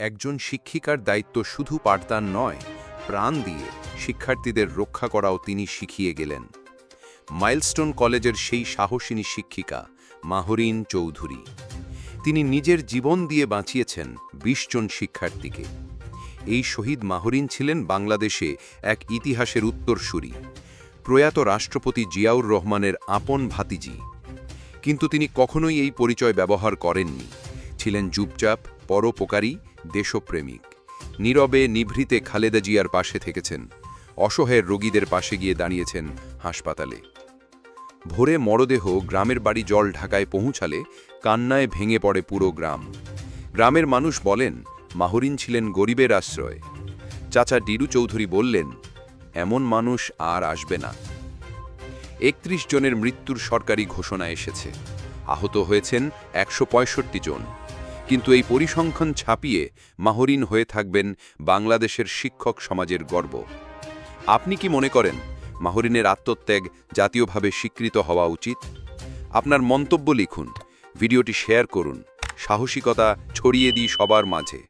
একজন শিক্ষিকার দায়িত্ব শুধু পাঠদান নয়, প্রাণ দিয়ে শিক্ষার্থীদের রক্ষা করাও তিনি শিখিয়ে গেলেন। মাইলস্টোন কলেজের সেই সাহসিনী শিক্ষিকা, মাহরিন চৌধুরী। তিনি নিজের জীবন দিয়ে বাঁচিয়েছেন ২০ জন শিক্ষার্থীকে। এই শহীদ মাহরিন ছিলেন বাংলাদেশে এক ইতিহাসের উত্তরসূরি। প্রয়াত রাষ্ট্রপতি জিয়াউর রহমানের আপন ভাতিজি। কিন্তু তিনি কখনোই এই পরিচয় ব্যবহার করেননি। ছিলেন চুপচাপ, পরোপকারী দেশপ্রেমিক। নীরবে নিভৃতে খালেদা জিয়ার পাশে থেকেছেন। অসহায়ের রোগীদের পাশে গিয়ে দাঁড়িয়েছেন হাসপাতালে। ভোরে মরদেহ গ্রামের বাড়ি জল ঢাকায় পৌঁছালে কান্নায় ভেঙে পড়ে পুরো গ্রাম। গ্রামের মানুষ বলেন, মাহরিন ছিলেন গরিবের আশ্রয়। চাচা ডিরু চৌধুরী বললেন, এমন মানুষ আর আসবে না। একত্রিশ জনের মৃত্যুর সরকারি ঘোষণা এসেছে। আহত হয়েছেন একশো পঁয়ষট্টি জন। কিন্তু এই পরিসংখ্যান ছাপিয়ে মাহরিন হয়ে থাকবেন বাংলাদেশের শিক্ষক সমাজের গর্ব। আপনি কি মনে করেন মাহরিনের আত্মত্যাগ জাতীয়ভাবে স্বীকৃত হওয়া উচিত? আপনার মন্তব্য লিখুন, ভিডিওটি শেয়ার করুন, সাহসিকতা ছড়িয়ে দিই সবার মাঝে।